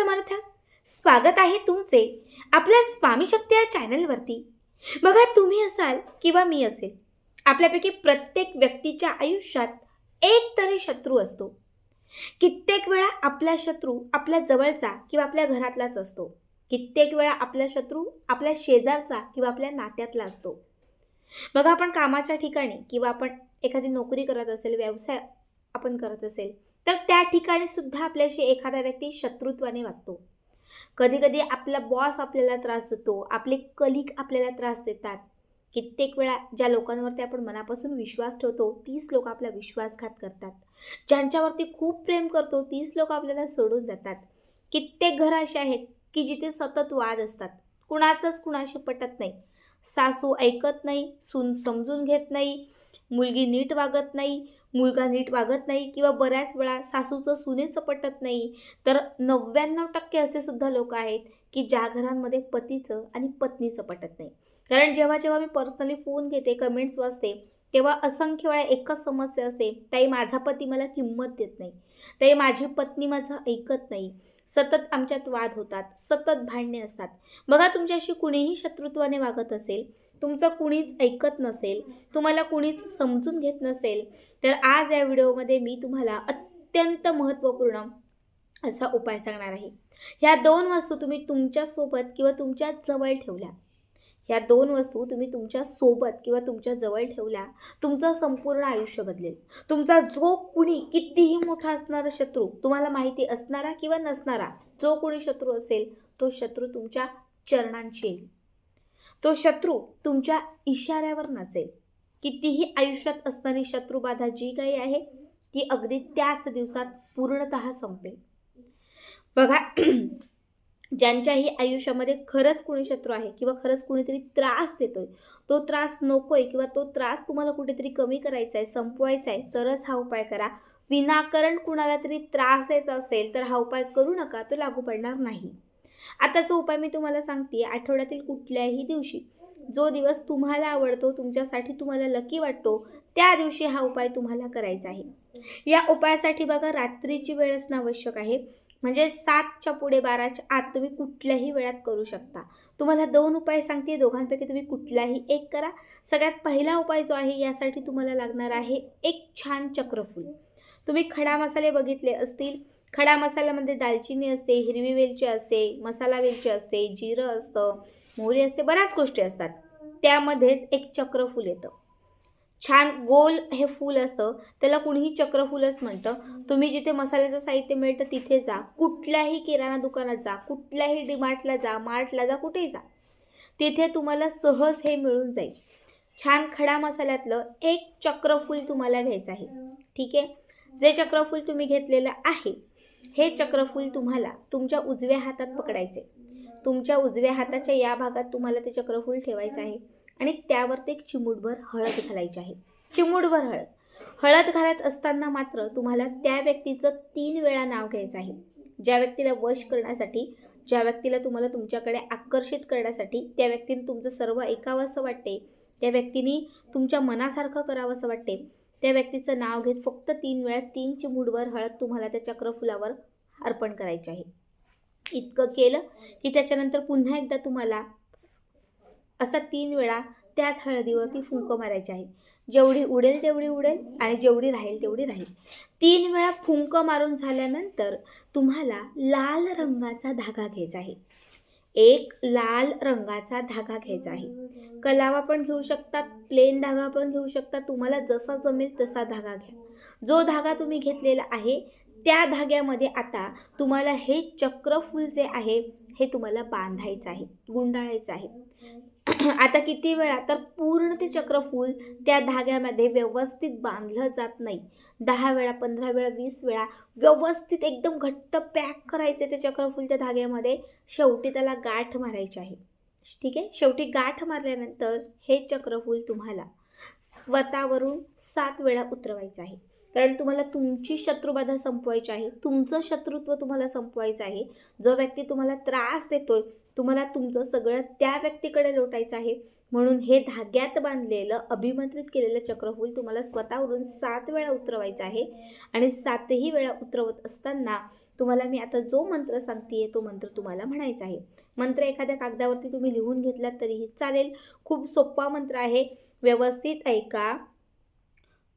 समर्थ. स्वागत आहे तुमचे आपल्या स्वामी शक्ती या चॅनलवरती बघा तुम्ही असाल किंवा मी असेल आपल्यापैकी प्रत्येक व्यक्तीच्या आयुष्यात एक तरी शत्रू असतो. कित्येक वेळा आपला शत्रू आपल्या जवळचा किंवा आपल्या घरातलाच असतो. कित्येक वेळा आपला शत्रू आपल्या शेजारचा किंवा आपल्या नात्यातला असतो. बघा आपण कामाच्या ठिकाणी किंवा आपण एखादी नोकरी करत असेल व्यवसाय आपण करत असेल तर त्या ठिकाणी सुद्धा आपल्याशी एखादा व्यक्ती शत्रुत्वाने वागतो. कधी कधी आपला बॉस आपल्याला त्रास देतो आपले कलिक आपल्याला त्रास देतात. कित्येक वेळा ज्या लोकांवरती आपण मनापासून विश्वास ठेवतो तीच लोक आपला विश्वासघात करतात. ज्यांच्यावरती खूप प्रेम करतो तीच लोक आपल्याला सोडून जातात. कित्येक घरं असे आहेत की जिथे सतत वाद असतात. कुणाचंच कुणाशी पटत नाही. सासू ऐकत नाही सून समजून घेत नाही मुलगी नीट वागत नाही मुलगा नीट वागत नाही किंवा बऱ्याच वेळा सासूचं सुनेचं पटत नाही तर नव्याण्णव टक्के असे सुद्धा लोक आहेत की ज्या घरांमध्ये पतीचं आणि पत्नीचं पटत नाही. कारण जेव्हा जेव्हा मी पर्सनली फोन घेते कमेंट्स वाचते तेव्हा असंख्य वेळा एकच समस्या असते. ताई माझा पती मला किंमत देत नाही. ताई माझी पत्नी माझं ऐकत नाही. सतत आमच्यात वाद होतात. सतत भांडणे असतात. बघा तुमच्याशी कुणीही शत्रुत्वाने वागत असेल तुमचं कुणीच ऐकत नसेल तुम्हाला कुणीच समजून घेत नसेल तर आज या व्हिडिओमध्ये मी तुम्हाला अत्यंत महत्त्वपूर्ण असा उपाय सांगणार आहे. ह्या दोन वस्तू तुम्ही तुमच्यासोबत किंवा तुमच्या जवळ ठेवल्या. या दोन वस्तू तुम्ही तुमच्यासोबत किंवा तुमच्या जवळ ठेवल्या तुमचं संपूर्ण आयुष्य बदलेल. तुमचा जो कुणी कितीही मोठा असणारा शत्रू तुम्हाला माहिती असणारा किंवा नसणारा जो कोणी शत्रू असेल तो शत्रू तुमच्या चरणांशी येईल. तो शत्रू तुमच्या इशाऱ्यावर नसेल. कितीही आयुष्यात असणारी शत्रुबाधा जी काही आहे ती अगदी त्याच दिवसात पूर्णतः संपेल. बघा ज्यांच्याही आयुष्यामध्ये खरंच कोणी शत्रू आहे किंवा खरंच कुणीतरी त्रास देतोय तो त्रास नकोय किंवा तो त्रास तुम्हाला कुठेतरी कमी करायचा आहे संपवायचा आहे तरच हा उपाय करा. विनाकारण कुणाला तरी त्रास द्यायचा असेल तर हा उपाय करू नका तो लागू पडणार नाही. आताचा उपाय मी तुम्हाला सांगते आठवड्यातील कुठल्याही दिवशी जो दिवस तुम्हाला आवडतो तुमच्यासाठी तुम्हाला लकी वाटतो त्या दिवशी हा उपाय तुम्हाला करायचा आहे. या उपायासाठी बघा रात्रीची वेळ असणं आवश्यक आहे. म्हणजे सातच्या पुढे बाराच्या आत तुम्ही कुठल्याही वेळात करू शकता. तुम्हाला दोन उपाय सांगते दोघांपैकी तुम्ही कुठलाही एक करा. सगळ्यात पहिला उपाय जो आहे यासाठी तुम्हाला लागणार आहे एक छान चक्रफूल. तुम्ही खडा मसाले बघितले असतील. खडा मसाल्यामध्ये दालचिनी असते हिरवी वेलची असते मसाला वेलची असते जिरं असतं मोहरी असते बऱ्याच गोष्टी असतात. त्यामध्येच एक चक्रफूल येतं. छान गोल हे फूल असतं त्याला कुणीही चक्रफूलच म्हणतं. तुम्ही जिथे मसाल्याचं साहित्य मिळतं तिथे जा. कुठल्याही किराणा दुकानात जा कुठल्याही डीमार्टला जा मार्टला जा कुठेही जा. तिथे तुम्हाला सहज हे मिळून जाईल. छान खडा मसाल्यातलं एक चक्रफूल तुम्हाला घ्यायचं आहे. ठीक आहे? जे चक्रफूल तुम्ही घेतलेलं आहे हे चक्रफूल तुम्हाला तुमच्या उजव्या हातात पकडायचे तुमच्या उजव्या हाताच्या या भागात तुम्हाला ते चक्रफूल ठेवायचं आहे. आणि त्यावरती एक चिमूटभर हळद घालायची आहे. चिमूटभर हळद. हळद घालत असताना मात्र तुम्हाला त्या व्यक्तीचं तीन वेळा नाव घ्यायचं आहे. ज्या व्यक्तीला वश करण्यासाठी ज्या व्यक्तीला तुम्हाला तुमच्याकडे आकर्षित करण्यासाठी त्या व्यक्तीने तुमचं सर्व ऐकावं असं वाटते त्या व्यक्तीने तुमच्या मनासारखं करावं असं वाटते त्या व्यक्तीचं नाव घेत फक्त तीन वेळा तीन चिमूटभर हळद तुम्हाला त्या चक्रफुलावर अर्पण करायचे आहे. इतकं केलं की त्याच्यानंतर पुन्हा एकदा तुम्हाला असा तीन वेळा त्याच हळदीवरती फुंक मारायचे आहे. जेवढी उडेल तेवढी उडेल आणि जेवढी राहील तेवढी राहील. तीन वेळा फुंक मारून झाल्यानंतर तुम्हाला लाल रंगाचा धागा घ्यायचा आहे. एक लाल रंगाचा धागा घ्यायचा आहे. कलावा पण घेऊ शकतात प्लेन धागा पण घेऊ शकतात. तुम्हाला जसा जमेल तसा धागा घ्या. जो धागा तुम्ही घेतलेला आहे त्या धाग्यामध्ये आता तुम्हाला हे चक्रफूल जे आहे हे तुम्हाला बांधायचं आहे गुंडाळायचं आहे. आता किती वेळा तर पूर्ण ते चक्रफूल त्या धाग्यामध्ये व्यवस्थित बांधलं जात नाही. दहा वेळा पंधरा वेळा वीस वेळा व्यवस्थित एकदम घट्ट पॅक करायचे ते चक्रफूल त्या धाग्यामध्ये. शेवटी त्याला गाठ मारायची आहे. ठीक आहे? शेवटी गाठ मारल्यानंतर हे चक्रफूल तुम्हाला स्वतःवरून सात वेळा उतरवायचं आहे. कारण तुम्हाला तुमची शत्रुबाधा संपवायची आहे तुमचं शत्रुत्व तुम्हाला संपवायचं आहे. जो व्यक्ती तुम्हाला त्रास देतोय तुम्हाला तुमचं सगळं त्या व्यक्तीकडे लोटायचं आहे. म्हणून हे धाग्यात बांधलेलं अभिमंत्रित केलेलं चक्रफूल तुम्हाला स्वतःवरून सात वेळा उतरवायचं आहे. आणि सातही वेळा उतरवत असताना तुम्हाला मी आता जो मंत्र सांगते तो मंत्र तुम्हाला म्हणायचा आहे. मंत्र एखाद्या कागदावरती तुम्ही लिहून घेतलात तरीही चालेल. खूप सोपा मंत्र आहे. व्यवस्थित ऐका.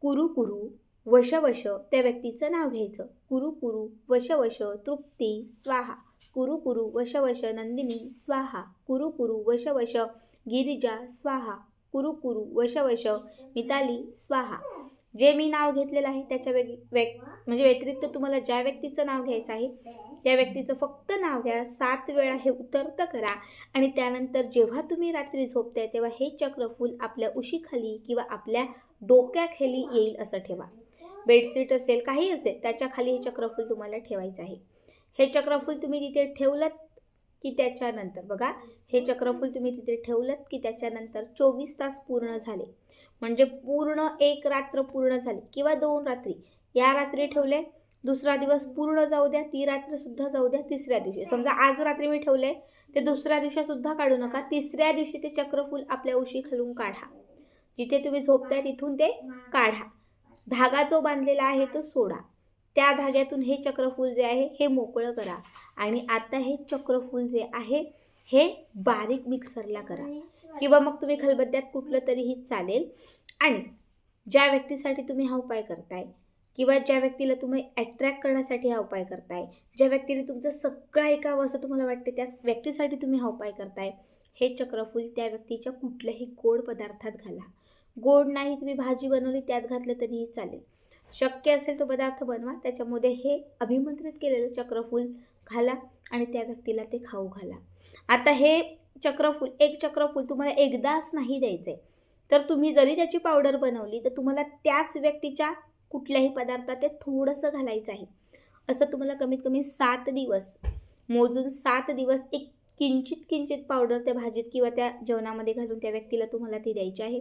कुरु कुरु वशवश त्या व्यक्तीचं नाव घ्यायचं. कुरु कुरु वशवश तृप्ती स्वाहा. कुरु कुरु वशवश नंदिनी स्वाहा. कुरु कुरु वशवश गिरिजा स्वाहा. कुरु कुरु वशवश मिताली स्वाहा. जे मी नाव घेतलेलं आहे त्याच्या वेग व्यक् म्हणजे व्यतिरिक्त तुम्हाला ज्या व्यक्तीचं नाव घ्यायचं आहे त्या व्यक्तीचं फक्त नाव घ्या. सात वेळा हे उतर्त करा आणि त्यानंतर जेव्हा तुम्ही रात्री झोपताय तेव्हा हे चक्रफूल आपल्या उशीखाली किंवा आपल्या डोक्याखाली येईल असं ठेवा. बेडशीट असेल काही असेल त्याच्याखाली हे चक्रफूल तुम्हाला ठेवायचं आहे. हे चक्रफूल तुम्ही तिथे ठेवलं की त्याच्यानंतर बघा हे चक्रफूल तुम्ही तिथे ठेवलं की त्याच्यानंतर चोवीस तास पूर्ण झाले. म्हणजे पूर्ण एक रात्र पूर्ण झाली किंवा दोन रात्री. या रात्री ठेवले दुसरा दिवस पूर्ण जाऊ द्या ती रात्रसुद्धा जाऊ द्या तिसऱ्या दिवशी. समजा आज रात्री मी ठेवले ते दुसऱ्या दिवशीसुद्धा काढू नका तिसऱ्या दिवशी ते चक्रफूल आपल्या उशी खालून काढा. जिथे तुम्ही झोपताय तिथून ते काढा. धागा जो बांधलेला आहे तो सोडा. त्या धाग्यातून हे चक्रफूल जे आहे हे मोकळं करा. आणि आता हे चक्रफूल जे आहे हे बारीक मिक्सरला करा. किंवा मग तुम्ही खलबत्त्यात कुठलं तरीही चालेल. आणि ज्या व्यक्तीसाठी तुम्ही हा उपाय करताय किंवा ज्या व्यक्तीला तुम्ही अट्रॅक्ट करण्यासाठी हा उपाय करताय ज्या व्यक्तीने तुमचं सगळं ऐकावं असं तुम्हाला वाटते त्या व्यक्तीसाठी तुम्ही हा उपाय करताय हे चक्रफूल त्या व्यक्तीच्या कुठल्याही गोड पदार्थात घाला. गोड नाही तुम्ही भाजी बनवली त्यात घातलं तरीही चालेल. शक्य असेल तो पदार्थ बनवा त्याच्यामध्ये हे अभिमंत्रित केलेलं चक्रफूल घाला आणि त्या व्यक्तीला ते खाऊ घाला. आता हे चक्रफूल एक चक्रफूल तुम्हाला एकदाच नाही द्यायचं आहे तर तुम्ही जरी त्याची पावडर बनवली तर तुम्हाला त्याच व्यक्तीच्या कुठल्याही पदार्थात ते थोडंसं घालायचं आहे. असं तुम्हाला कमीत कमी सात दिवस मोजून सात दिवस एक किंचित किंचित पावडर त्या भाजीत किंवा त्या जेवणामध्ये घालून त्या व्यक्तीला तुम्हाला ती द्यायची आहे.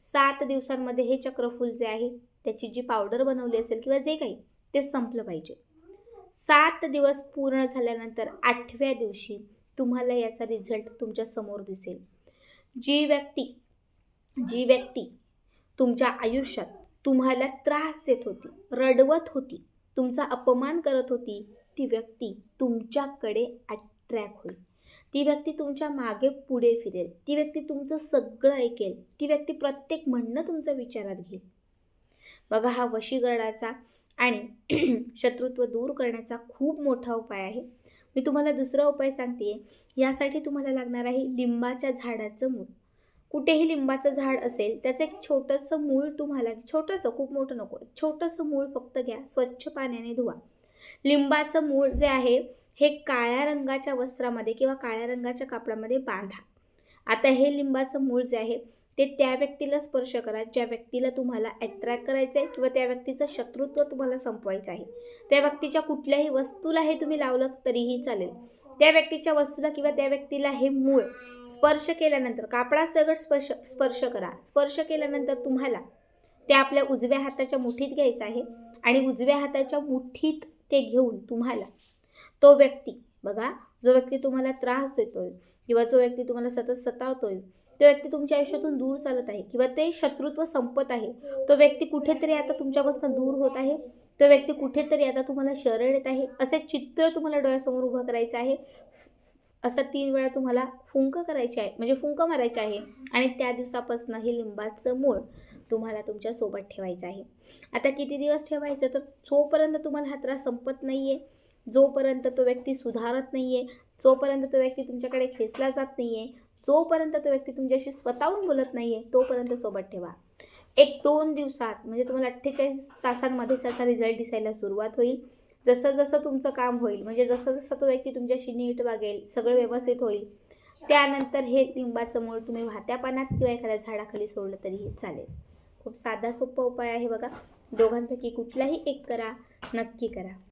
सात दिवसांमध्ये हे चक्रफूल जे आहे त्याची जी पावडर बनवली असेल किंवा जे काही ते संपलं पाहिजे. सात दिवस पूर्ण झाल्यानंतर आठव्या दिवशी तुम्हाला याचा रिझल्ट तुमच्यासमोर दिसेल. जी व्यक्ती जी व्यक्ती तुमच्या आयुष्यात तुम्हाला त्रास देत होती रडवत होती तुमचा अपमान करत होती ती व्यक्ती तुमच्याकडे अट्रॅक्ट होईल. ती व्यक्ती तुमच्या मागे पुढे फिरेल. ती व्यक्ती तुमचं सगळं ऐकेल. ती व्यक्ती प्रत्येक म्हणणं तुमचं विचारात घेईल. बघा हा वशीकरणाचा आणि शत्रुत्व दूर करण्याचा खूप मोठा उपाय आहे. मी तुम्हाला दुसरा उपाय सांगते यासाठी तुम्हाला लागणार आहे लिंबाच्या झाडाचं मूळ. कुठेही लिंबाचं झाड असेल त्याचं एक छोटंसं मूळ तुम्हाला छोटंसं खूप मोठं नको छोटंसं मूळ फक्त घ्या. स्वच्छ पाण्याने धुवा. लिंबाचं मूळ जे आहे हे काळ्या रंगाच्या वस्त्रामध्ये किंवा काळ्या रंगाच्या कापडामध्ये बांधा. आता हे लिंबाचं मूळ जे आहे ते त्या व्यक्तीला स्पर्श करा ज्या व्यक्तीला तुम्हाला अट्रॅक्ट करायचं आहे किंवा त्या व्यक्तीचं शत्रुत्व तुम्हाला संपवायचं आहे. त्या व्यक्तीच्या कुठल्याही वस्तूला हे तुम्ही लावलं तरीही चालेल. त्या व्यक्तीच्या वस्तूला किंवा त्या व्यक्तीला हे मूळ स्पर्श केल्यानंतर कापडा सगळं स्पर्श स्पर्श करा. स्पर्श केल्यानंतर तुम्हाला ते आपल्या उजव्या हाताच्या मुठीत घ्यायचं आहे आणि उजव्या हाताच्या मुठीत ते घेऊन तुम्हाला तो व्यक्ती बघा जो व्यक्ती तुम्हाला त्रास देतोय किंवा जो व्यक्ती तुम्हाला सतत सतावतोय तो व्यक्ती तुमच्या आयुष्यातून दूर चालत आहे किंवा ते शत्रुत्व संपत आहे तो व्यक्ती कुठेतरी आता तुमच्यापासून दूर होत आहे तो व्यक्ती कुठेतरी आता तुम्हाला शरण येत आहे असे चित्र तुम्हाला डोळ्यासमोर उभं करायचं आहे असं तीन वेळा तुम्हाला फुंक करायचे आहे म्हणजे फुंक मारायचे आहे आणि त्या दिवसापासून हे लिंबाचं मूळ तुम्हाला तुमच्यासोबत ठेवायचं आहे. आता किती दिवस ठेवायचं? तर जोपर्यंत तुम्हाला हा त्रास संपत नाही आहे जोपर्यंत तो व्यक्ती सुधारत नाही आहे जोपर्यंत तो व्यक्ती तुमच्याकडे खेचला जात नाही आहे जोपर्यंत तो व्यक्ती तुमच्याशी स्वतःहून बोलत नाही आहे तोपर्यंत सोबत ठेवा. एक दोन दिवसात म्हणजे तुम्हाला अठ्ठेचाळीस तासांमध्ये त्याचा रिझल्ट दिसायला सुरुवात होईल. जसं जसं तुमचं काम होईल म्हणजे जसं जसं तो व्यक्ती तुमच्याशी नीट वागेल सगळं व्यवस्थित होईल त्यानंतर हे लिंबाचं मूळ तुम्ही वाहत्या पाण्यात किंवा एखाद्या झाडाखाली सोडलं तरीही चालेल. खूप साधा सोपा उपाय आहे बघा. दोघांपैकी कुठलाही एक करा नक्की करा.